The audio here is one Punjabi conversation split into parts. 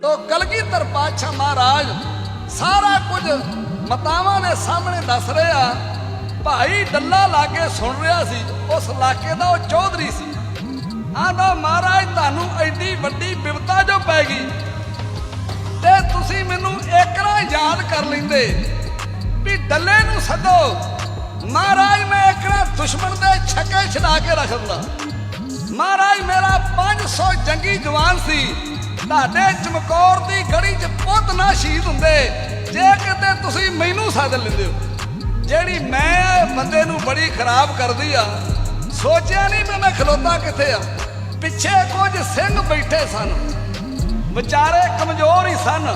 ਤੋ ਕਲਗੀਧਰ ਪਾਤਸ਼ਾਹ ਮਹਾਰਾਜ ਸਾਰਾ ਕੁਝ ਮਤਾਵਾਂ ਦੇ ਸਾਹਮਣੇ ਦੱਸ ਰਿਹਾ ਭਾਈ ਡੱਲਾ ਲਾਗੇ ਸੁਣ ਰਿਹਾ ਸੀ, ਉਸ ਇਲਾਕੇ ਦਾ ਉਹ ਚੌਧਰੀ ਸੀ। ਆਂਦਾ, ਮਹਾਰਾਜ, ਤੁਹਾਨੂੰ ਐਡੀ ਵੱਡੀ ਬਿਪਤਾ ਜੋ ਪੈ ਗਈ ਤੇ ਤੁਸੀਂ ਮੈਨੂੰ ਏਕੜਾ ਯਾਦ ਕਰ ਲੈਂਦੇ ਵੀ ਡੱਲੇ ਨੂੰ ਸੱਦੋ। ਮਹਾਰਾਜ, ਮੈਂ ਏਕੜਾ ਦੁਸ਼ਮਣ ਦੇ ਛੱਕੇ ਛਡਾ ਕੇ ਰੱਖ ਦਿੰਦਾ। ਮਹਾਰਾਜ, ਮੇਰਾ 500 ਜੰਗੀ ਜਵਾਨ ਸੀ। ਤੁਹਾਡੇ ਚਮਕੌਰ ਦੀ ਗੜੀ 'ਚ ਪੁੱਤ ਨਾ ਸ਼ਹੀਦ ਹੁੰਦੇ। ਜੇ ਕਿਤੇ ਤੁਸੀਂ ਮੈਨੂੰ ਸੱਦ ਲੈਂਦੇ ਹੋ, ਜਿਹੜੀ ਮੈਂ ਬੰਦੇ ਨੂੰ ਬੜੀ ਖਰਾਬ ਕਰਦੀ ਆ, ਸੋਚਿਆ ਨਹੀਂ ਵੀ ਮੈਂ ਖਲੋਤਾ ਕਿੱਥੇ ਆ। ਪਿੱਛੇ ਕੁਝ ਸਿੰਘ ਬੈਠੇ ਸਨ, ਵਿਚਾਰੇ ਕਮਜ਼ੋਰ ਹੀ ਸਨ।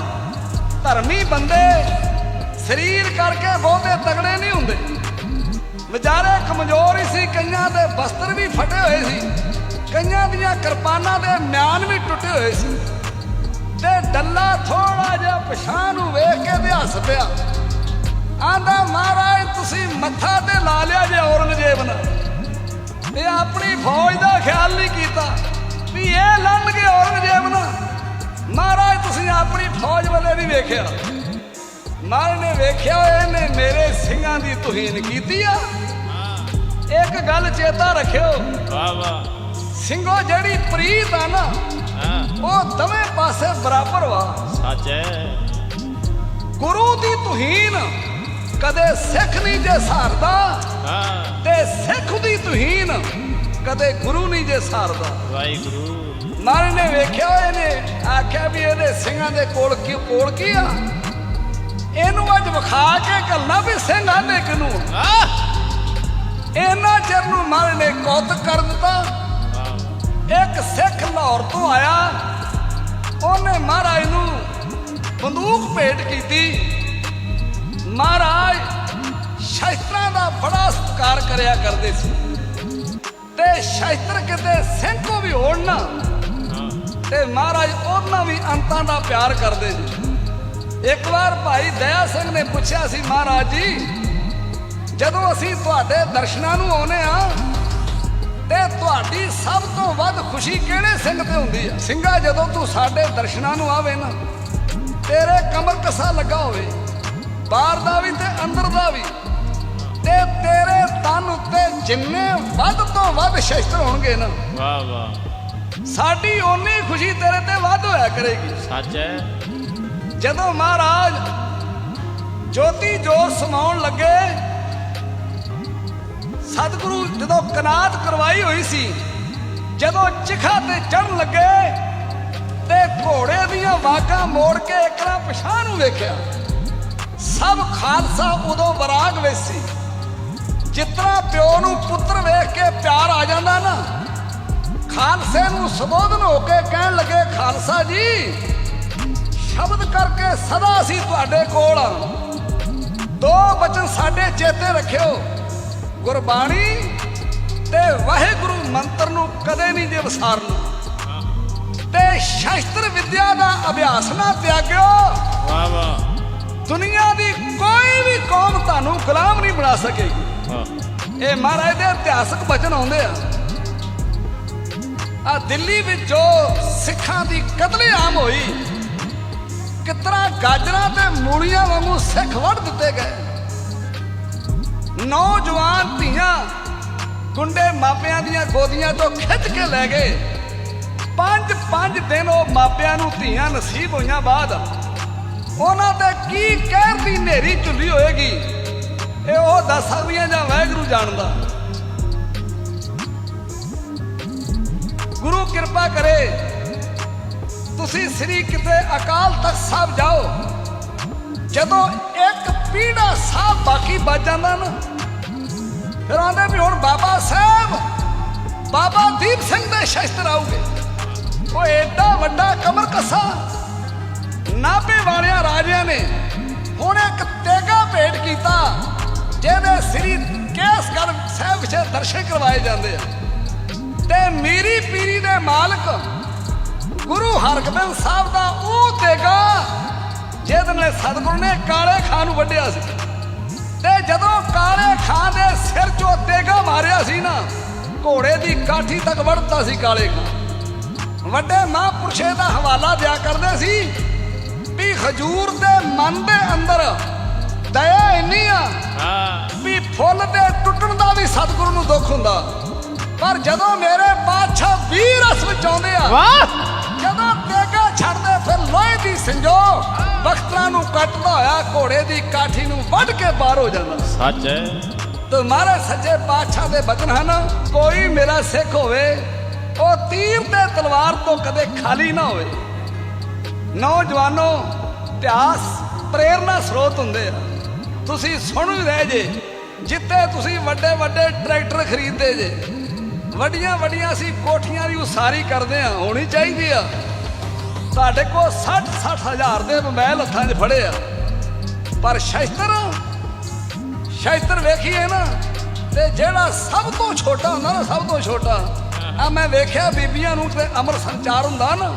ਧਰਮੀ ਬੰਦੇ, ਸਰੀਰ ਕਰਕੇ ਬਹੁਤੇ ਤਗੜੇ ਨਹੀਂ ਹੁੰਦੇ। ਵਿਚਾਰੇ ਕਮਜ਼ੋਰ ਹੀ ਸੀ, ਕਈਆਂ ਦੇ ਬਸਤਰ ਵੀ ਫਟੇ ਹੋਏ ਸੀ। ਕਈਆਂ ਦੀਆਂ ਕਿਰਪਾਨਾਂ ਦੇ ਮਿਆਨ ਵੀ ਟੁੱਟੇ ਹੋਏ ਸੀ। ਤੇ ਡੱਲਾ ਥੋੜਾ ਜਿਹਾ ਪਛਾਣ ਨੂੰ ਵੇਖ ਕੇ ਤੇ ਹੱਸ ਪਿਆ। ਆਂਦਾ ਮਹਾਰਾਜ ਤੁਸੀਂ ਮੱਥਾ ਤੇ ਲਾ ਲਿਆ ਜੇ ਔਰੰਗਜ਼ੇਬ ਨਾਲ। ਤੇ ਆਪਣੀ ਫੌਜ ਦਾ ਖਿਆਲ ਨਹੀਂ ਕੀਤਾ ਵੀ ਇਹ ਲੰਘ ਗਏ ਔਰੰਗਜ਼ੇਬ ਨਾਲ। ਮਹਾਰਾਜ ਤੁਸੀਂ ਆਪਣੀ ਫੌਜ ਵੱਲੇ ਨਹੀਂ ਵੇਖਿਆ। ਮਹਾਰਾਜ ਨੇ ਵੇਖਿਆ ਇਹਨੇ ਮੇਰੇ ਸਿੰਘਾਂ ਦੀ ਤੁਹੀਨ ਕੀਤੀ ਆ। ਇੱਕ ਗੱਲ ਚੇਤਾ ਰੱਖਿਓ। ਵਾਹ ਵਾਹ। ਸਿੰਘੋ ਜਿਹੜੀ ਪ੍ਰੀਤ ਆ ਨਾ ਉਹ ਦੋਵੇਂ ਪਾਸੇ ਬਰਾਬਰ ਵਾ। ਸੱਚ ਹੈ। ਗੁਰੂ ਦੀ ਤੁਹੀਨ ਕਦੇ ਸਿੱਖ ਨਹੀਂ ਜੇ ਸਹਾਰਦਾ ਹਾਂ। ਤੇ ਸਿੱਖ ਦੀ ਤੁਹੀਨ ਕਦੇ ਗੁਰੂ ਨਹੀਂ ਜੇ ਸਹਾਰਦਾ ਵਾਹਿਗੁਰੂ। ਮਹਾਰਾਜ ਨੇ ਵੇਖਿਆ ਇਹਨੇ ਆਖਿਆ ਵੀ ਇਹਦੇ ਸਿੰਘਾਂ ਦੇ ਕੋਲ ਕੀ ਕੋਲ ਕੀ ਆ? ਇਹਨੂੰ ਅੱਜ ਵਿਖਾ ਕੇ ਕੱਲਣਾ ਵੀ ਸਿੰਘ ਆਨੇ ਕਿਨੂੰ ਇਹਨਾਂ ਚਿਰ ਨੂੰ ਮਹਾਰਾਜ ਨੇ ਕੌਤਕ ਕਰ ਦਿੱਤਾ। ਇੱਕ ਸਿੱਖ ਲਾਹੌਰ ਤੋਂ ਆਇਆ। ਉਹਨੇ ਮਹਾਰਾਜ ਨੂੰ ਬੰਦੂਕ ਭੇਟ ਕੀਤੀ। ਮਹਾਰਾਜ ਸ਼ਸਤਰਾਂ ਦਾ ਬੜਾ ਸਤਿਕਾਰ ਕਰਿਆ ਕਰਦੇ ਸੀ। ਤੇ ਸ਼ਸਤਰ ਕਿਤੇ ਸਿੰਘ ਕੋ ਵੀ ਹੋਣ ਨਾ, ਤੇ ਮਹਾਰਾਜ ਉਹਨਾਂ ਵੀ ਅੰਤਾਂ ਦਾ ਪਿਆਰ ਕਰਦੇ ਸੀ। ਇੱਕ ਵਾਰ ਭਾਈ ਦਇਆ ਸਿੰਘ ਨੇ ਪੁੱਛਿਆ ਸੀ, ਮਹਾਰਾਜ ਜੀ, ਜਦੋਂ ਅਸੀਂ ਤੁਹਾਡੇ ਦਰਸ਼ਨਾਂ ਨੂੰ ਆਉਨੇ ਆ ਤੇ ਤੁਹਾਡੀ ਸਭ ਤੋਂ ਵੱਧ ਖੁਸ਼ੀ ਕਿਹੜੇ ਸਿੰਘ ਤੇ ਹੁੰਦੀ ਆ? ਸਿੰਘਾ ਜਦੋਂ ਤੂੰ ਸਾਡੇ ਦਰਸ਼ਨਾਂ ਨੂੰ ਆਵੇ ਨਾ ਤੇਰੇ ਕਮਰ ਕਸਾ ਲੱਗਾ ਹੋਵੇ ਬਾਹਰ ਦਾ ਵੀ ਤੇ ਅੰਦਰ ਦਾ ਵੀ ਤੇ ਤੇਰੇ ਤਨ ਉੱਤੇ ਜਿੰਨੇ ਵੱਧ ਤੋਂ ਵੱਧ ਸ਼ਸਤਰ ਹੋਣਗੇ ਨਾ। ਵਾਹ ਵਾਹ। ਸਾਡੀ ਓਨੀ ਖੁਸ਼ੀ ਤੇਰੇ ਤੇ ਵੱਧ ਹੋਇਆ ਕਰੇਗੀ। ਸੱਚ ਹੈ। ਜਦੋਂ ਮਹਾਰਾਜ ਜੋਤੀ ਜੋਤ ਸਮਾਉਣ ਲੱਗੇ ਸਤਿਗੁਰੂ ਜਦੋਂ ਕਨਾਤ ਕਰਵਾਈ ਹੋਈ ਸੀ, ਜਦੋਂ ਚਿਖਾ ਤੇ ਚੜਨ ਲੱਗੇ ਤੇ ਘੋੜੇ ਦੀਆਂ ਵਾਗਾਂ ਮੋੜ ਕੇ ਇਕਰਾ ਪਛਾਣ ਨੂੰ ਵੇਖਿਆ। ਸਭ ਖਾਲਸਾ ਉਦੋਂ ਬਰਾਗ ਵਿੱਚ ਸੀ। ਜਿਤਨਾ ਪਿਓ ਨੂੰ ਪੁੱਤਰ ਵੇਖ ਕੇ ਪਿਆਰ ਆ ਜਾਂਦਾ ਨਾ, ਖਾਲਸੇ ਨੂੰ ਸੰਬੋਧਨ ਹੋ ਕੇ ਕਹਿਣ ਲੱਗੇ, ਖਾਲਸਾ ਜੀ, ਸ਼ਬਦ ਕਰਕੇ ਸਦਾ ਅਸੀਂ ਤੁਹਾਡੇ ਕੋਲ ਦੋ ਬਚਨ ਸਾਡੇ ਚੇਤੇ ਰੱਖਿਓ। ਗੁਰਬਾਣੀ ਤੇ ਵਾਹਿਗੁਰੂ ਮੰਤਰ ਨੂੰ ਕਦੇ ਨਹੀਂ ਜੇ ਵਿਸਾਰਨਾ। ਤੇ ਸ਼ਸਤਰ ਵਿਦਿਆ ਦਾ ਅਭਿਆਸ ਨਾ ਤਿਆਗਿਓ। ਵਾਹ ਵਾਹ। ਦੁਨੀਆ ਦੀ ਕੋਈ ਵੀ ਕੌਮ ਤੁਹਾਨੂੰ ਗੁਲਾਮ ਨਹੀਂ ਬਣਾ ਸਕੇਗੀ। ਇਹ ਮਹਾਰਾਜ ਦੇ ਇਤਿਹਾਸਕ ਬਚਨ ਆਉਂਦੇ ਆ। ਆ ਦਿੱਲੀ ਵਿੱਚ ਜੋ ਸਿੱਖਾਂ ਦੀ ਕਤਲੇਆਮ ਹੋਈ ਕਿਤਰਾ ਗਾਜਰਾਂ ਤੇ ਮੂਲੀਆਂ ਵਾਂਗੂ ਸਿੱਖ ਵੱਢ ਦਿੱਤੇ ਗਏ। ਨੌਜਵਾਨ ਧੀਆਂ ਗੁੰਡੇ ਮਾਪਿਆਂ ਦੀਆਂ ਗੋਦੀਆਂ ਤੋਂ ਖਿੱਚ ਕੇ ਲੈ ਗਏ। ਪੰਜ ਪੰਜ ਦਿਨ ਉਹ ਮਾਪਿਆਂ ਨੂੰ ਧੀਆਂ ਨਸੀਬ ਹੋਈਆਂ ਬਾਅਦ ਉਹਨਾਂ ਤੇ ਕੀ ਕਹਿਰ ਦੀ ਨੇਰੀ ਝੁੱਲੀ ਹੋਏਗੀ, ਇਹ ਉਹ ਦੱਸ ਸਕਦੀਆਂ ਜਾਂ ਵਾਹਿਗੁਰੂ ਜਾਣਦਾ। ਗੁਰੂ ਕਿਰਪਾ ਕਰੇ, ਤੁਸੀਂ ਸ੍ਰੀ ਕਿਤੇ ਅਕਾਲ ਤਖਤ ਸਾਹਿਬ ਜਾਓ। ਜਦੋਂ ਇੱਕ ਪੀੜਾ ਸਾਹਿਬ ਬਾਕੀ ਬਚ ਜਾਂਦਾ ਨਾ, ਫਿਰ ਆਂਦੇ ਵੀ ਹੁਣ ਬਾਬਾ ਸਾਹਿਬ, ਬਾਬਾ ਦੀਪ ਸਿੰਘ ਦੇ ਸ਼ਸਤਰ ਆਉਗੇ ਉਹ ਏਡਾ ਵੱਡਾ ਕਮਰ ਕੱਸਾ ਨਾਭੇ ਵਾਲਿਆਂ ਰਾਜਿਆਂ ਨੇ ਹੁਣ ਇੱਕ ਤੇਗਾ ਭੇਟ ਕੀਤਾ, ਜਿਹਦੇ ਸ੍ਰੀ ਕੇਸਗੜ੍ਹ ਸਾਹਿਬ ਵਿੱਚ ਦਰਸ਼ਨ ਕਰਵਾਏ ਜਾਂਦੇ ਆ। ਤੇ ਮੀਰੀ ਪੀਰੀ ਦੇ ਮਾਲਕ ਗੁਰੂ ਹਰਗੋਬਿੰਦ ਸਾਹਿਬ ਦਾ ਉਹ ਤੇਗਾ ਜਿਹਦੇ ਨਾਲ ਸਤਿਗੁਰੂ ਨੇ ਕਾਲੇ ਖਾਨ ਨੂੰ ਵੱਢਿਆ ਸੀ ਤੇ ਜਦੋਂ ਕਾਲੇ ਖਾਨ ਦੇ ਸਿਰ 'ਚੋਂ ਤੇਗਾ ਮਾਰਿਆ ਸੀ ਨਾ ਘੋੜੇ ਦੀ ਕਾਠੀ ਤੱਕ ਵੜਤਾ ਸੀ ਕਾਲੇ ਖਾਨ। ਵੱਡੇ ਮਹਾਂਪੁਰਸ਼ੇ ਦਾ ਹਵਾਲਾ ਦਿਆ ਕਰਦੇ ਸੀ ਵੀ ਹਜੂਰ ਦੇ ਮਨ ਦੇ ਅੰਦਰ ਦਇਆ ਇੰਨੀ ਆ ਵੀ ਫੁੱਲ ਦੇ ਟੁੱਟਣ ਦਾ ਵੀ ਸਤਿਗੁਰੂ ਨੂੰ ਦੁੱਖ ਹੁੰਦਾ। ਪਰ ਜਦੋਂ ਮੇਰੇ ਬਾਦਸ਼ਾਹ ਵੀਰ ਰਸ ਵਿੱਚ ਆਉਂਦੇ ਆ ਵਾਹ! ਜਦੋਂ ਤੇਗਾ ਛੱਡਦੇ ਫਿਰ ਲੋਹੇ ਦੀ ਸੰਜੋ ਬਖਤਰਾਂ ਨੂੰ ਕੱਟਦਾ ਹੋਇਆ ਘੋੜੇ ਦੀ ਕਾਠੀ ਨੂੰ ਵੱਢ ਕੇ ਬਾਹਰ ਹੋ ਜਾਂਦਾ। ਸੱਚ ਹੈ। ਤੇ ਮਹਾਰਾਜ ਸੱਚੇ ਪਾਤਸ਼ਾਹ ਦੇ ਬਚਨ ਹਨ ਕੋਈ ਮੇਰਾ ਸਿੱਖ ਹੋਵੇ ਉਹ ਤੀਰ ਤੇ ਤਲਵਾਰ ਤੋਂ ਕਦੇ ਖਾਲੀ ਨਾ ਹੋਵੇ। ਨੌਜਵਾਨੋ ਇਤਿਹਾਸ ਪ੍ਰੇਰਨਾ ਸਰੋਤ ਹੁੰਦੇ ਆ। ਤੁਸੀਂ ਸੁਣ ਵੀ ਰਹੇ ਜੇ ਜਿੱਤੇ ਤੁਸੀਂ ਵੱਡੇ ਵੱਡੇ ਟਰੈਕਟਰ ਖਰੀਦਦੇ ਜੇ। ਵੱਡੀਆਂ ਵੱਡੀਆਂ ਅਸੀਂ ਕੋਠੀਆਂ ਦੀ ਉਸਾਰੀ ਕਰਦੇ ਆ ਹੋਣੀ ਚਾਹੀਦੀ ਆ। ਸਾਡੇ ਕੋਲ 60 60 ਹਜ਼ਾਰ ਦੇ ਮੋਬਾਈਲ ਹੱਥਾਂ 'ਚ ਫੜੇ ਆ। ਪਰ ਸ਼ਸਤਰ ਸ਼ਸਤਰ ਵੇਖੀਏ ਨਾ ਤੇ ਜਿਹੜਾ ਸਭ ਤੋਂ ਛੋਟਾ ਹੁੰਦਾ ਨਾ ਸਭ ਤੋਂ ਛੋਟਾ ਆ ਮੈਂ ਵੇਖਿਆ ਬੀਬੀਆਂ ਨੂੰ ਤੇ ਅਮਰ ਸੰਚਾਰ ਹੁੰਦਾ ਨਾ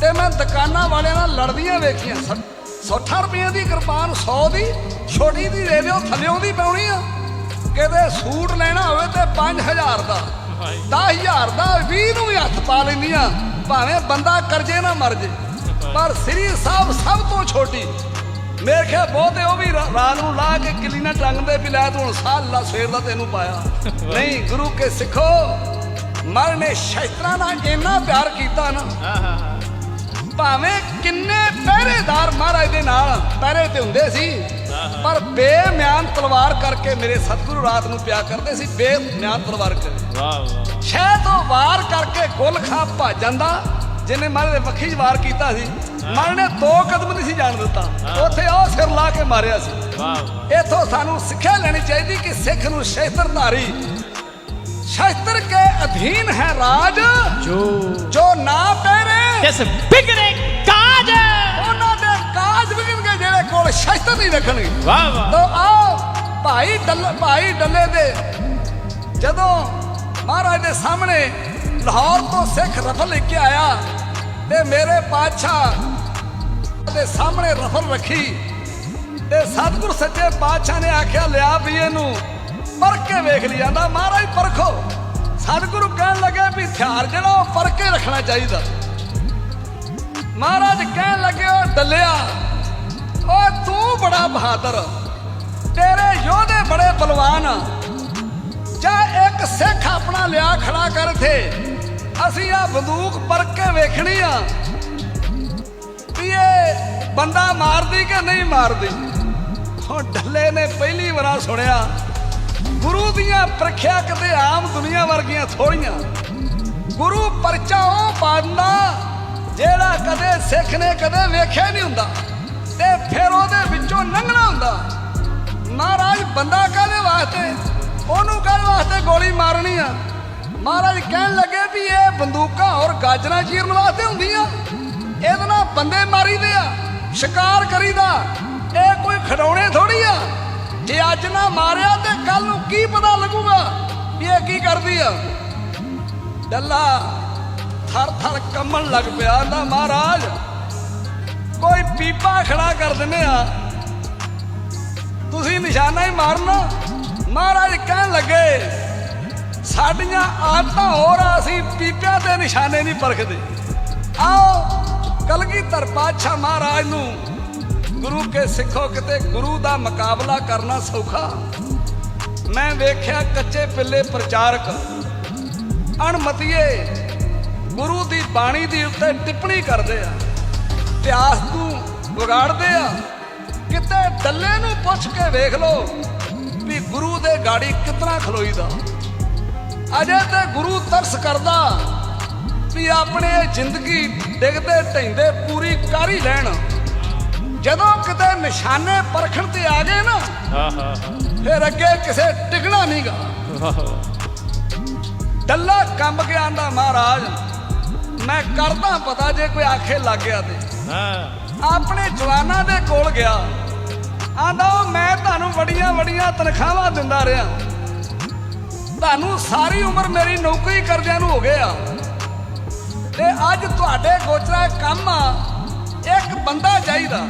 ਤੇ ਮੈਂ ਦੁਕਾਨਾਂ ਵਾਲਿਆਂ ਨਾਲ ਲੜਦੀਆਂ ਵੇਖੀਆਂ। 60 ਰੁਪਏ ਦੀ ਕਿਰਪਾਨ 100 ਦੀ ਛੋਟੀ ਦੀ ਦੇ ਦਿਓ ਥੱਲਿਓਂ ਦੀ ਪਾਉਣੀ ਆ। ਕਿਤੇ ਸੂਟ ਲੈਣਾ ਹੋਵੇ ਤੇ 5000 ਦਾ 10000 ਦਾ 20 ਨੂੰ ਵੀ ਹੱਥ ਪਾ ਲੈਂਦੀਆਂ। ਭਾਵੇਂ ਬੰਦਾ ਕਰਜੇ ਨਾ ਮਰ ਜੇ, ਪਰ ਸ੍ਰੀ ਸਾਹਿਬ ਸਭ ਤੋਂ ਛੋਟੀ। ਮੇਰੇ ਖਿਆਲ ਬਹੁਤੇ ਉਹ ਵੀ ਰਾਤ ਨੂੰ ਲਾ ਕੇ ਕਿਲੀ ਟੰਗਦੇ ਵੀ ਲੈ ਤੂੰ ਸਾਹ ਲਾ, ਸਵੇਰ ਦਾ ਤੈਨੂੰ ਪਾਇਆ। ਨਹੀਂ, ਗੁਰੂ ਕੇ ਸਿੱਖੋ ਮਰ ਨੇ ਸ਼ੈਤਾਨਾਂ ਨਾਲ ਇੰਨਾ ਪਿਆਰ ਕੀਤਾ ਨਾ। ਭਾਵੇਂ ਕਿੰਨੇ ਪਹਿਰੇਦਾਰ ਮਹਾਰਾਜ ਦੇ ਨਾਲ ਪਹਿਰੇ ਤੇ ਹੁੰਦੇ ਸੀ ਪਰ ਬੇਮਿਆਨ ਤਲਵਾਰ ਕਰਕੇ ਮੇਰੇ ਸਤਿਗੁਰੂ ਰਾਤ ਨੂੰ ਪਿਆ ਕਰਦੇ ਸੀ ਬੇਮਿਆਨ ਤਲਵਾਰ ਕਰਕੇ ਵਾਹ ਵਾਹ। ਸ਼ਹਿ ਤੋਂ ਵਾਰ ਕਰਕੇ ਗੁੱਲ ਖਾ ਭੱਜ ਜਾਂਦਾ ਜਿਹਨੇ ਦੇ ਵੱਖੀ 'ਚ ਵਾਰ ਕੀਤਾ ਸੀ ਮਹਾਰਾਜ ਨੇ ਦੋ ਕਦਮ ਨਹੀਂ ਸੀ ਜਾਣ ਦਿੱਤਾ। ਉੱਥੇ ਉਹ ਸਿਰ ਲਾ ਕੇ ਮਾਰਿਆ ਸੀ। ਵਾਹ ਇਥੋਂ ਸਾਨੂੰ ਸਿੱਖਿਆ ਲੈਣੀ ਚਾਹੀਦੀ ਕਿ ਸਿੱਖ ਨੂੰ ਸ਼ਸਤਰਧਾਰੀ ਸ਼ਸਤਰ ਕੇ ਅਧੀਨ ਹੈ ਰਾਜ ਜੋ ਜੋ ਨਾ ਪਹਿਰੇ। ਇਸ ਬਿਗੜੇ ਕਾਜ। ਉਹਨਾਂ ਦੇ ਕਾਜ ਵਿਗਣਗੇ ਜਿਹੜੇ ਕੋਲ ਸ਼ਸਤਰ ਨਹੀਂ ਰੱਖਣਗੇ ਵਾਹ ਵਾਹ। ਤੋ ਆਓ ਭਾਈ ਡੱਲ ਭਾਈ ਡੱਲੇ ਦੇ। ਜਦੋਂ ਮਹਾਰਾਜ ਦੇ ਸਾਹਮਣੇ ਲਾਹੌਰ ਤੋਂ ਸਿੱਖ ਰਫਲ ਲੈ ਕੇ ਆਇਆ ਤੇ ਮੇਰੇ ਪਾਤਸ਼ਾਹ ਦੇ ਸਾਹਮਣੇ ਰਫਲ ਰੱਖੀ ਤੇ ਸਤਿਗੁਰ ਸੱਚੇ ਪਾਤਸ਼ਾਹ ਨੇ ਆਖਿਆ ਲਿਆ ਵੀ ਇਹਨੂੰ ਪਰਖ ਕੇ ਵੇਖ ਲਿਆ ਜਾਂਦਾ ਮਹਾਰਾਜ ਪਰਖੋ। ਸਤਿਗੁਰੂ ਕਹਿਣ ਲੱਗੇ ਵੀ ਹਥਿਆਰ ਜਿਹੜਾ ਉਹ ਪਰਖ ਕੇ ਰੱਖਣਾ ਚਾਹੀਦਾ। ਮਹਾਰਾਜ ਕਹਿਣ ਲੱਗੇ ਉਹ ਡੱਲਿਆ। ਓ ਤੂੰ ਬੜਾ ਬਹਾਦਰ। ਤੇਰੇ ਯੋਧੇ ਬੜੇ ਬਲਵਾਨ ਆ। ਜਾ ਇੱਕ ਸਿੱਖ ਆਪਣਾ ਲਿਆ ਖੜਾ ਕਰ ਇੱਥੇ। ਅਸੀਂ ਆ ਬੰਦੂਕ ਪਰ ਕੇ ਵੇਖਣੀ ਆ। ਵੀ ਇਹ ਬੰਦਾ ਮਾਰਦੀ ਕਿ ਨਹੀਂ ਮਾਰਦੀ? ਹੁਣ ਢੱਲੇ ਨੇ ਪਹਿਲੀ ਵਾਰ ਸੁਣਿਆ। ਗੁਰੂ ਦੀਆਂ ਪ੍ਰਖਿਆ ਕਿਤੇ ਆਮ ਦੁਨੀਆ ਵਰਗੀਆਂ ਥੋੜੀਆਂ। ਗੁਰੂ ਪਰਚਾ ਉਹ ਪਾੜਨਾ ਜਿਹੜਾ ਕਦੇ ਸਿੱਖ ਨੇ ਕਦੇ ਵੇਖਿਆ ਨਹੀਂ ਹੁੰਦਾ। ਤੇ ਫਿਰ ਉਹਦੇ ਵਿੱਚੋਂ ਲੰਘਣਾ ਹੁੰਦਾ। ਮਹਾਰਾਜ ਬੰਦਾ ਕਾਹਦੇ ਵਾਸਤੇ? ਉਹਨੂੰ ਕਾਹਦੇ ਵਾਸਤੇ ਗੋਲੀ ਮਾਰਨੀ ਆ? ਮਹਾਰਾਜ ਕਹਿਣ ਲੱਗੇ ਵੀ ਇਹ ਬੰਦੂਕਾਂ ਔਰ ਗਾਜਰਾਂ ਚੀਰਨ ਵਾਸਤੇ ਹੁੰਦੀਆਂ। ਇਹਦੇ ਨਾਲ ਬੰਦੇ ਮਾਰੀਦੇ ਆ, ਸ਼ਿਕਾਰ ਕਰੀਦਾ। ਇਹ ਕੋਈ ਖਡਾਉਣੇ ਥੋੜੀ ਆ? ਜੇ ਅੱਜ ਨਾ ਮਾਰਿਆ ਤੇ ਕੱਲ ਨੂੰ ਕੀ ਪਤਾ ਲੱਗੂਗਾ ਵੀ ਇਹ ਕੀ ਕਰਦੀ ਆ? ਡੱਲਾ ਥਰ ਥਰ ਕੰਮਣ ਲੱਗ ਪਿਆ ਨਾ ਮਹਾਰਾਜ। ਕੋਈ ਪੀਪਾ ਖੜਾ ਕਰ ਦਿੰਨੇ ਆ। ਤੁਸੀਂ ਨਿਸ਼ਾਨਾ ਹੀ ਮਾਰਨਾ। ਮਹਾਰਾਜ ਕਹਿਣ ਲੱਗੇ, ਸਾਡੀਆਂ ਆਦਤਾਂ ਹੋਰ ਆ, ਅਸੀਂ ਪੀਪਿਆਂ ਤੇ ਨਿਸ਼ਾਨੇ ਨਹੀਂ ਪਰਖਦੇ। ਆਓ, ਕਲਗੀਧਰ ਪਾਤਸ਼ਾਹ ਮਹਾਰਾਜ ਨੂੰ ਗੁਰੂ ਕੇ ਸਿੱਖੋ ਕਿਤੇ ਗੁਰੂ ਦਾ ਮੁਕਾਬਲਾ ਕਰਨਾ ਸੌਖਾ। ਮੈਂ ਵੇਖਿਆ ਕੱਚੇ ਪਿੱਲੇ ਪ੍ਰਚਾਰਕ, ਅਣਮਤੀਏ ਗੁਰੂ ਦੀ ਬਾਣੀ ਦੀ ਉੱਤੇ ਟਿੱਪਣੀ ਕਰਦੇ ਆ। ਇਤਿਹਾਸ ਨੂੰ ਵਿਗਾੜਦੇ ਆ। ਕਿਤੇ ਡੱਲੇ ਨੂੰ ਪੁੱਛ ਕੇ ਵੇਖ ਲਓ ਵੀ ਗੁਰੂ ਦੇ ਗਾੜੀ ਕਿਤਨਾ ਖਲੋਈਦਾ। ਅਜੇ ਤੇ ਗੁਰੂ ਤਰਸ ਕਰਦਾ ਵੀ ਆਪਣੇ ਜ਼ਿੰਦਗੀ ਡਿੱਗਦੇ ਢੈਂਦੇ ਪੂਰੀ ਕਰ ਹੀ ਲੈਣ। ਜਦੋਂ ਕਿਤੇ ਨਿਸ਼ਾਨੇ ਪਰਖਣ ਤੇ ਆ ਗਏ ਨਾ ਹਾਂ ਹਾਂ ਹਾਂ। ਫਿਰ ਅੱਗੇ ਕਿਸੇ ਟਿਕਣਾ ਨਹੀਂਗਾ। ਡੱਲਾ ਕੰਬ ਗਿਆ ਆਂਦਾ ਮਹਾਰਾਜ ਮੈਂ ਕਰਦਾ ਪਤਾ ਜੇ ਕੋਈ ਆਖੇ ਲੱਗ ਗਿਆ ਤੇ। ਆਪਣੇ ਜਵਾਨਾਂ ਦੇ ਕੋਲ ਗਿਆ। ਆਂਦਾ, ਉਹ ਮੈਂ ਤੁਹਾਨੂੰ ਵੱਡੀਆਂ ਵੱਡੀਆਂ ਤਨਖਾਹਾਂ ਦਿੰਦਾ ਰਿਹਾ। ਤੁਹਾਨੂੰ ਸਾਰੀ ਉਮਰ ਮੇਰੀ ਨੌਕਰੀ ਕਰਦਿਆਂ ਨੂੰ ਹੋ ਗਏ ਆ ਤੇ ਅੱਜ ਤੁਹਾਡੇ ਗੋਚਰਾ ਕੰਮ ਆ, ਇੱਕ ਬੰਦਾ ਚਾਹੀਦਾ।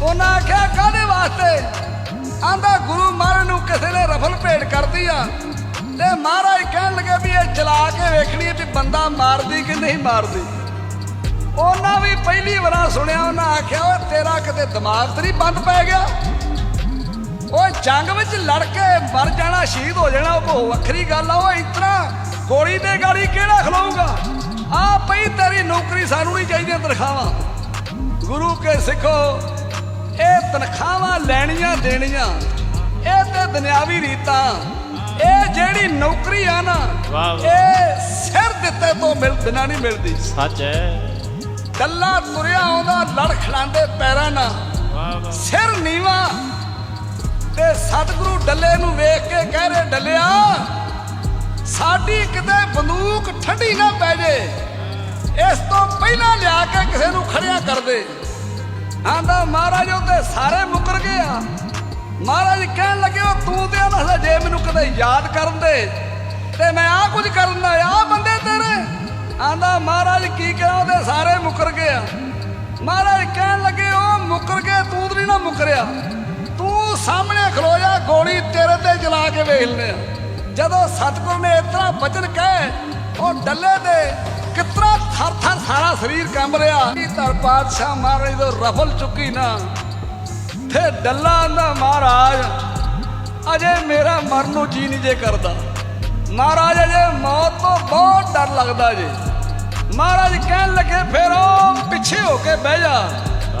ਉਹਨਾਂ ਆਖਿਆ, ਕਾਹਦੇ ਵਾਸਤੇ? ਆਂਦਾ, ਗੁਰੂ ਮਹਾਰਾਜ ਨੂੰ ਕਿਸੇ ਨੇ ਰਫਲ ਭੇਟ ਕਰਦੀ ਆ। ਤੇ ਮਹਾਰਾਜ ਕਹਿਣ ਲੱਗੇ ਵੀ ਇਹ ਚਲਾ ਕੇ ਵੇਖਣੀ ਵੀ ਬੰਦਾ ਮਾਰਦੀ ਕਿ ਨਹੀਂ ਮਾਰਦੀ। ਉਹਨਾਂ ਵੀ ਪਹਿਲੀ ਵਾਰ ਸੁਣਿਆ ਉਹਨਾਂ ਆਖਿਆ ਓਏ ਤੇਰਾ ਕਿਤੇ ਦਿਮਾਗ ਤੇ ਨਹੀਂ ਬੰਦ ਪੈ ਗਿਆ? ਓਏ ਜੰਗ ਵਿੱਚ ਲੜ ਕੇ ਮਰ ਜਾਣਾ ਸ਼ਹੀਦ ਹੋ ਜਾਣਾ ਉਹ ਵੱਖਰੀ ਗੱਲ ਆ। ਉਹ ਇਤਨਾ ਗੋਲੀ ਦੇ ਗਾੜੀ ਕਿਹੜਾ ਖਲੋਊਗਾ? ਆ ਪਈ ਤੇਰੀ ਨੌਕਰੀ ਸਾਨੂੰ ਨਹੀਂ ਚਾਹੀਦੀਆਂ ਤਨਖਾਹਾਂ। ਗੁਰੂ ਕੇ ਸਿੱਖੋ ਇਹ ਤਨਖਾਹਾਂ ਲੈਣੀਆਂ ਦੇਣੀਆਂ ਇਹ ਤੇ ਦੁਨਿਆਵੀ ਰੀਤਾਂ ਇਹ ਜਿਹੜੀ ਨੌਕਰੀ ਆ ਨਾ। ਇਹ ਸਿਰ ਦਿੱਤੇ ਤੋਂ ਮਿਲ ਬਿਨਾ ਨਹੀਂ ਮਿਲਦੀ। ਸੱਚ ਹੈ। ਗੱਲਾਂ ਤੁਰਿਆ ਆਉਂਦਾ ਲੜ ਖੜਾਂਦੇ ਪੈਰਾਂ ਨਾਲ। ਸਿਰ ਨੀਵਾ ਤੇ ਸਤਿਗੁਰੂ ਡੱਲੇ ਨੂੰ ਵੇਖ ਕੇ ਕਹਿ ਰਹੇ ਡੱਲਿਆ ਸਾਡੀ ਕਿਤੇ ਬੰਦੂਕ ਠੰਡੀ ਨਾ ਪੈ ਜੇ। ਇਸ ਤੋਂ ਪਹਿਲਾਂ ਲਿਆ ਕੇ ਕਿਸੇ ਨੂੰ ਖੜਿਆ ਕਰ ਦੇ। ਆਂਦਾ ਮਹਾਰਾਜ ਉਹਦੇ ਸਾਰੇ ਮੁਕਰ ਗਏ ਆ। ਮਹਾਰਾਜ ਕਹਿਣ ਲੱਗੇ ਉਹ ਤੂੰ ਤੇ ਨਾ ਜੇ ਮੈਨੂੰ ਕਦੇ ਯਾਦ ਕਰਨ ਦੇ ਤੇ ਮੈਂ ਆ ਕੁਝ ਕਰਨ ਦਾ ਆ ਬੰਦੇ ਤੇਰੇ? ਆਂਦਾ, ਮਹਾਰਾਜ, ਕੀ ਕਰਾਂ? ਉਹਦੇ ਸਾਰੇ ਮੁਕਰ ਗਏ ਆ। ਮਹਾਰਾਜ ਕਹਿਣ ਲੱਗੇ ਉਹ ਮੁਕਰ ਗਏ, ਤੂੰ ਨਹੀਂ ਨਾ ਮੁਕਰਿਆ। ਤੂੰ ਸਾਹਮਣੇ ਖਲੋ ਜਾ, ਗੋਲੀ ਤੇਰੇ ਤੇ ਚਲਾ ਕੇ ਵੇਖ ਲੈਨੇ ਆ ਜਦੋਂ ਸਤਿਗੁਰ ਨੇ ਇਤਨਾ ਬਚਨ ਕਹੇ, ਉਹ ਡੱਲੇ ਦੇ ਕਿਤਨਾ ਥਰ ਥਰ ਸਾਰਾ ਸਰੀਰ ਕੰਬ ਰਿਹਾ ਕੀ ਧਰ ਪਾਤਸ਼ਾਹ ਮਹਾਰਾਜ ਤੋਂ ਰਫਲ ਚੁੱਕੀ ਨਾ, ਤੇ ਡੱਲਾ ਆਂਦਾ, ਮਹਾਰਾਜ, ਅਜੇ ਮੇਰਾ ਮਰਨ ਨੂੰ ਜੀ ਨਹੀਂ ਜੇ ਕਰਦਾ। ਮਹਾਰਾਜ, ਅਜੇ ਮੌਤ ਤੋਂ ਬਹੁਤ ਡਰ ਲੱਗਦਾ ਜੇ। ਮਹਾਰਾਜ ਕਹਿਣ ਲੱਗੇ ਫਿਰ ਉਹ ਪਿੱਛੇ ਹੋ ਕੇ ਬਹਿ ਜਾ।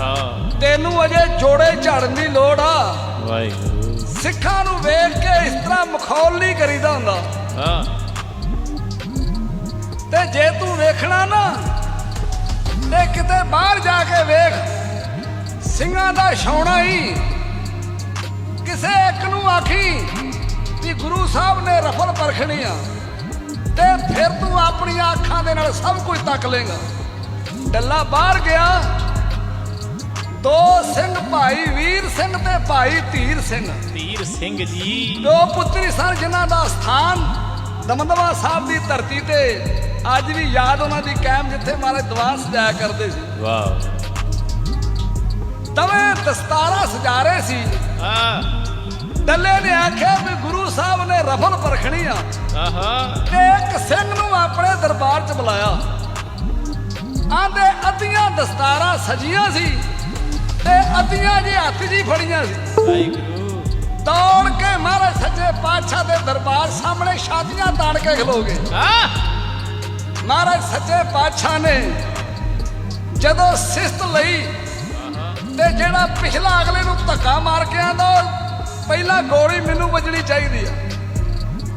ਹਾਂ। ਤੈਨੂੰ ਅਜੇ ਜੋੜੇ ਝੜਨ ਦੀ ਲੋੜ ਆ। ਵਾਹਿਗੁਰੂ। ਸਿੱਖਾਂ ਨੂੰ ਵੇਖ ਕੇ ਇਸ ਤਰ੍ਹਾਂ ਮਖੌਲ ਨਹੀਂ ਕਰੀਦਾ ਹੁੰਦਾ। ਹਾਂ। ਤੇ ਜੇ ਤੂੰ ਵੇਖਣਾ ਨਾ ਤੇ ਕਿਤੇ ਬਾਹਰ ਜਾ ਕੇ ਵੇਖ ਸਿੰਘਾਂ ਦਾ ਛਾਉਣਾ ਹੀ। ਕਿਸੇ ਇੱਕ ਨੂੰ ਆਖੀ ਕਿ ਗੁਰੂ ਸਾਹਿਬ ਨੇ ਰਫਲ ਪਰਖਣੀ ਆ। ਤੇ ਫਿਰ ਤੂੰ ਆਪਣੀਆਂ ਅੱਖਾਂ ਦੇ ਨਾਲ ਸਭ ਕੁਝ ਤੱਕ ਲੇਗਾ ਡੱਲਾ ਬਾਹਰ ਗਿਆ। ਦੋ ਸਿੰਘ ਭਾਈ ਵੀਰ ਸਿੰਘ ਤੇ ਭਾਈ ਧੀਰ ਸਿੰਘ। ਧੀਰ ਸਿੰਘ ਜੀ। ਦੋ ਪੁੱਤਰੀ ਸਨ ਜਿਨ੍ਹਾਂ ਦਾ ਸਥਾਨ ਦਮਦਮਾ ਸਾਹਿਬ ਦੀ ਧਰਤੀ ਤੇ। ਅੱਜ ਵੀ ਯਾਦ ਉਹਨਾਂ ਦੀ ਕਾਇਮ ਜਿੱਥੇ ਮਹਾਰਾਜ ਦੀਵਾਨ ਸਜਾਇਆ ਕਰਦੇ ਸੀ। ਵਾਹ। ਤਵੇਂ ਦਸਤਾਰਾ ਸਜਾ ਰਹੇ ਸੀ। ਹਾਂ। ਡੱਲੇ ਨੇ ਆਖਿਆ ਵੀ ਗੁਰੂ ਸਾਹਿਬ ਨੇ ਰਫਲ ਪਰਖਣੀ ਆ। ਆਹਾ। ਤੇ ਇੱਕ ਸਿੰਘ ਨੂੰ ਆਪਣੇ ਦਰਬਾਰ 'ਚ ਬੁਲਾਇਆ। ਆਂਦੇ ਅੱਧੀਆਂ ਦਸਤਾਰਾਂ ਸਜੀਆਂ ਸੀ ਤੇ ਅੱਧੀਆਂ ਜੀ ਹੱਥ ਜੀ ਫੜੀਆਂ ਸੀ। ਵਾਹਿਗੁਰੂ। ਦੌੜ ਕੇ ਮਹਾਰਾਜ ਸੱਚੇ ਪਾਤਸ਼ਾਹ ਦੇ ਦਰਬਾਰ ਸਾਹਮਣੇ ਛਾਤੀਆਂ ਤਾਣ ਕੇ ਖਲੋ ਗਏ। ਹਾਂ ਮਹਾਰਾਜ ਸੱਚੇ ਪਾਤਸ਼ਾਹ ਨੇ ਜਦੋਂ ਸਿਸਤ ਲਈ ਤੇ ਜਿਹੜਾ ਪਿਛਲਾ ਅਗਲੇ ਨੂੰ ਧੱਕਾ ਮਾਰ ਕੇ ਆਂਦਾ ਪਹਿਲਾਂ ਗੋਲੀ ਮੈਨੂੰ ਵੱਜਣੀ ਚਾਹੀਦੀ ਆ।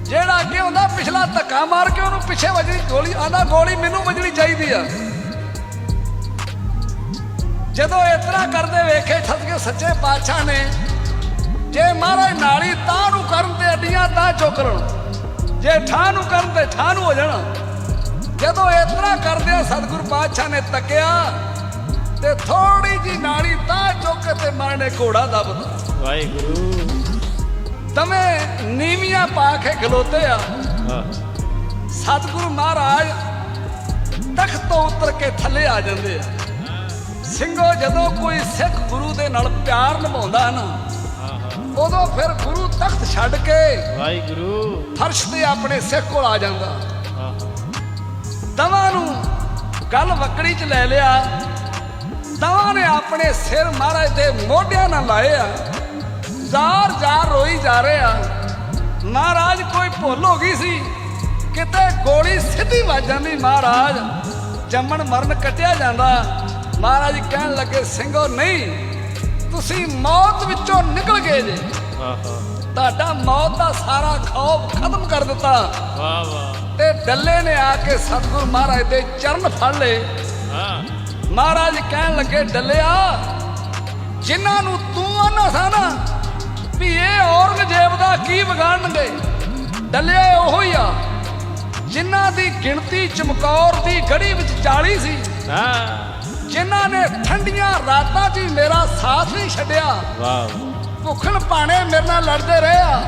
ਜਿਹੜਾ ਅੱਗੇ ਹੁੰਦਾ, ਪਿਛਲਾ ਧੱਕਾ ਮਾਰ ਕੇ ਉਹਨੂੰ ਪਿੱਛੇ ਵੱਜਣੀ, ਗੋਲੀ ਆਂਦਾ ਗੋਲੀ ਮੈਨੂੰ ਵੱਜਣੀ ਚਾਹੀਦੀ ਆ। ਜਦੋਂ ਇਤਨਾ ਕਰਦੇ ਵੇਖੇ ਠੱਸ ਸੱਚੇ ਪਾਤਸ਼ਾਹ ਨੇ, ਜੇ ਮਹਾਰਾਜ ਨਾਲੀ ਤਾਂ ਨੂੰ ਕਰਨ ਤੇ ਅੱਡੀਆਂ, ਤਾਂ ਚੁੱਕਣ ਜੇ ਠਾਹ ਨੂੰ ਕਰਨ ਤੇ ਠਾਹ ਨੂੰ ਹੋ ਜਾਣਾ। ਜਦੋਂ ਇਤਨਾ ਕਰਦੇ ਆ, ਸਤਿਗੁਰੂ ਪਾਤਸ਼ਾਹ ਨੇ ਤੱਕਿਆ, ਤੇ ਥੋੜੀ ਜੀ ਨਾਲੀ ਤਾਂ ਚੁੱਕ ਤੇ ਮਾਰਨੇ ਘੋੜਾ ਦਬਦਾ ਵਾਹਿਗੁਰੂ। ਤਵੇਂ ਨੀਵੀਆਂ ਪਾ ਕੇ ਖਲੋਤੇ ਆ। ਸਤਿਗੁਰੂ ਮਹਾਰਾਜ ਤਖਤ ਤੋਂ ਉਤਰ ਕੇ ਥੱਲੇ ਆ ਜਾਂਦੇ ਆ। ਸਿੰਘੋ ਜਦੋਂ ਕੋਈ ਸਿੱਖ ਗੁਰੂ ਦੇ ਨਾਲ ਪਿਆਰ ਨਿਭਾਉਂਦਾ ਨਾ ਉਦੋਂ ਫਿਰ ਗੁਰੂ ਤਖਤ ਛੱਡ ਕੇ ਵਾਹਿਗੁਰੂ। ਫਰਸ਼ ਤੇ ਆਪਣੇ ਸਿੱਖ ਕੋਲ ਆ ਜਾਂਦਾ। ਦਵਾਂ ਨੂੰ ਗੱਲ ਵਕੜੀ 'ਚ ਲੈ ਲਿਆ। ਦਵਾਂ ਨੇ ਆਪਣੇ ਸਿਰ ਮਹਾਰਾਜ ਦੇ ਮੋਢਿਆਂ ਨਾਲ ਲਾਏ ਆ। ਜ਼ਾਰ ਜ਼ਾਰ ਰੋਈ ਜਾ ਰਹੇ ਆ। ਮਹਾਰਾਜ ਕੋਈ ਭੁੱਲ ਹੋ ਗਈ ਸੀ? ਕਿਤੇ ਗੋਲੀ ਸਿੱਧੀ ਵੱਜ ਜਾਂਦੀ ਮਹਾਰਾਜ। ਜੰਮਣ ਮਰਨ ਕੱਟਿਆ ਜਾਂਦਾ। ਮਹਾਰਾਜ ਕਹਿਣ ਲੱਗੇ ਸਿੰਘੋ ਨਹੀਂ ਤੁਸੀਂ ਮੌਤ ਵਿੱਚੋਂ ਨਿਕਲ ਗਏ ਜੇ। ਆਹਾ। ਤੁਹਾਡਾ ਮੌਤ ਦਾ ਸਾਰਾ ਖੌਫ ਖਤਮ ਕਰ ਦਿੱਤਾ। ਵਾਹ ਵਾਹ। ਤੇ ਡੱਲੇ ਨੇ ਆ ਕੇ ਸਤਿਗੁਰੂ ਮਹਾਰਾਜ ਦੇ ਚਰਨ ਫੜ ਲਏ। ਹਾਂ। ਮਹਾਰਾਜ ਕਹਿਣ ਲੱਗੇ ਡੱਲਿਆ ਜਿਨ੍ਹਾਂ ਨੂੰ ਤੂੰ ਆਨਾ ਸਾ ਨਾ ਵੀ ਇਹ ਔਰੰਗਜ਼ੇਬ ਦਾ ਕੀ ਵਿਗਾੜਨਗੇ? ਡੱਲਿਆ ਉਹ ਹੀ ਆ। ਜਿਨ੍ਹਾਂ ਦੀ ਗਿਣਤੀ ਚਮਕੌਰ ਦੀ ਗੜੀ ਵਿੱਚ 40 ਸੀ ਹਾਂ ਜਿਨ੍ਹਾਂ ਨੇ ਠੰਡੀਆਂ ਰਾਤਾਂ 'ਚ ਮੇਰਾ ਸਾਥ ਨਹੀਂ ਛੱਡਿਆ। ਵਾਹ ਭੁੱਖਣ ਪਾਣੇ ਮੇਰੇ ਨਾਲ ਲੜਦੇ ਰਹੇ ਆ।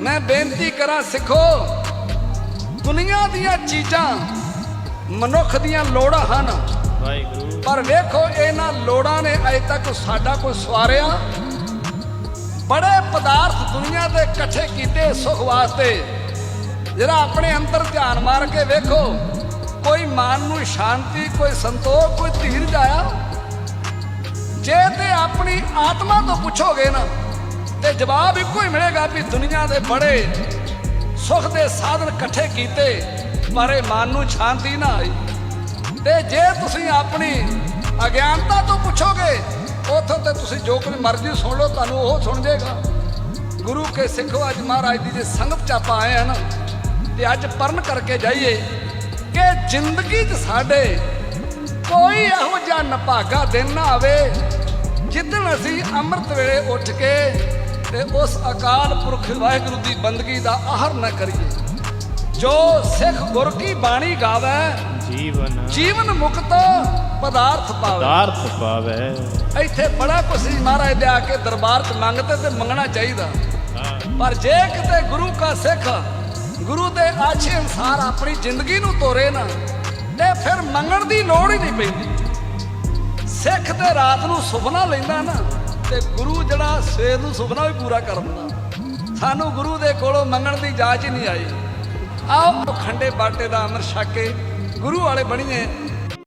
ਮੈਂ ਬੇਨਤੀ ਕਰਾਂ ਸਿੱਖੋ ਦੁਨੀਆ ਦੀਆਂ ਚੀਜ਼ਾਂ ਮਨੁੱਖ ਦੀਆਂ ਲੋੜਾਂ ਹਨ। ਵਾਹਿਗੁਰੂ। ਪਰ ਵੇਖੋ ਇਹਨਾਂ ਲੋੜਾਂ ਨੇ ਅਜੇ ਤੱਕ ਸਾਡਾ ਕੋਈ ਸਵਾਰਿਆ ਬੜੇ ਪਦਾਰਥ ਦੁਨੀਆ ਦੇ ਇਕੱਠੇ ਕੀਤੇ ਸੁਖ ਵਾਸਤੇ। ਜਿਹੜਾ ਆਪਣੇ ਅੰਦਰ ਧਿਆਨ ਮਾਰ ਕੇ ਵੇਖੋ। ਕੋਈ ਮਨ ਨੂੰ ਸ਼ਾਂਤੀ, ਕੋਈ ਸੰਤੋਖ, ਕੋਈ ਧੀਰਜ ਆਇਆ ਜੇ ਤੇ ਆਪਣੀ ਆਤਮਾ ਤੋਂ ਪੁੱਛੋਗੇ ਨਾ, ਤੇ ਜਵਾਬ ਇੱਕੋ ਹੀ ਮਿਲੇਗਾ ਵੀ ਦੁਨੀਆ ਦੇ ਬੜੇ ਸੁੱਖ ਦੇ ਸਾਧਨ ਇਕੱਠੇ ਕੀਤੇ, ਮਾਰੇ ਮਨ ਨੂੰ ਸ਼ਾਂਤੀ ਨਾ ਆਈ। ਤੇ ਜੇ ਤੁਸੀਂ ਆਪਣੀ ਅਗਿਆਨਤਾ ਤੋਂ ਪੁੱਛੋਗੇ ਉਥੋਂ ਤੇ ਤੁਸੀਂ ਜੋ ਕੁਝ ਮਰਜ਼ੀ ਸੁਣ ਲਓ, ਤੁਹਾਨੂੰ ਉਹ ਸੁਣ ਜਾਏਗਾ। ਗੁਰੂ ਕੇ ਸਿੱਖੋ, ਅੱਜ ਮਹਾਰਾਜ ਦੀ ਜੇ ਸੰਗਤ ਚ ਆਪਾਂ ਆਏ ਹਨ ਨਾ, ਤੇ ਅੱਜ ਪਰਨ ਕਰਕੇ ਜਾਈਏ ਕਿ ਜ਼ਿੰਦਗੀ 'ਚ ਸਾਡੇ ਕੋਈ ਇਹੋ ਜਿਹਾ ਨਭਾਗਾ ਦਿਨ ਨਾ ਆਵੇ, ਜਿੱਦਣ ਅਸੀਂ ਅੰਮ੍ਰਿਤ ਵੇਲੇ ਉੱਠ ਕੇ ਤੇ ਉਸ ਅਕਾਲ ਪੁਰਖ ਵਾਹਿਗੁਰੂ ਦੀ ਬੰਦਗੀ ਦਾ ਆਹਰ ਨਾ ਕਰੀਏ। ਜੋ ਸਿੱਖ ਗੁਰ ਕੀ ਬਾਣੀ ਗਾਵੇ ਜੀਵਨ ਜੀਵਨ ਮੁਕਤ ਪਦਾਰਥ ਪਾਵੇ। ਪਦਾਰਥ ਪਾਵੇ। ਇੱਥੇ ਬੜਾ ਸੀ ਮਹਾਰਾਜ ਦੇ ਆ ਕੇ ਦਰਬਾਰ 'ਚ ਮੰਗਤੇ ਤੇ ਮੰਗਣਾ ਚਾਹੀਦਾ। ਪਰ ਜੇ ਕਿਤੇ ਗੁਰੂ ਕਾ ਸਿੱਖ ਗੁਰੂ ਦੇ ਆਛੇ ਅਨਸਾਰ ਆਪਣੀ ਜ਼ਿੰਦਗੀ ਨੂੰ ਤੋਰੇ ਨਾ ਤੇ ਫਿਰ ਮੰਗਣ ਦੀ ਲੋੜ ਹੀ ਨਹੀਂ ਪੈਂਦੀ। ਸਿੱਖ ਤੇ ਰਾਤ ਨੂੰ ਸੁਪਨਾ ਲੈਂਦਾ ਨਾ ਤੇ ਗੁਰੂ ਜਿਹੜਾ ਸਵੇਰ ਨੂੰ ਸੁਪਨਾ ਵੀ ਪੂਰਾ ਕਰ ਦਿੰਦਾ। ਸਾਨੂੰ ਗੁਰੂ ਦੇ ਕੋਲੋਂ ਮੰਗਣ ਦੀ ਜਾਚ ਹੀ ਨਹੀਂ ਆਈ। ਆਓ। ਖੰਡੇ ਬਾਟੇ ਦਾ ਅਮਰ ਛੱਕ ਕੇ ਗੁਰੂ ਵਾਲੇ ਬਣੀਏ।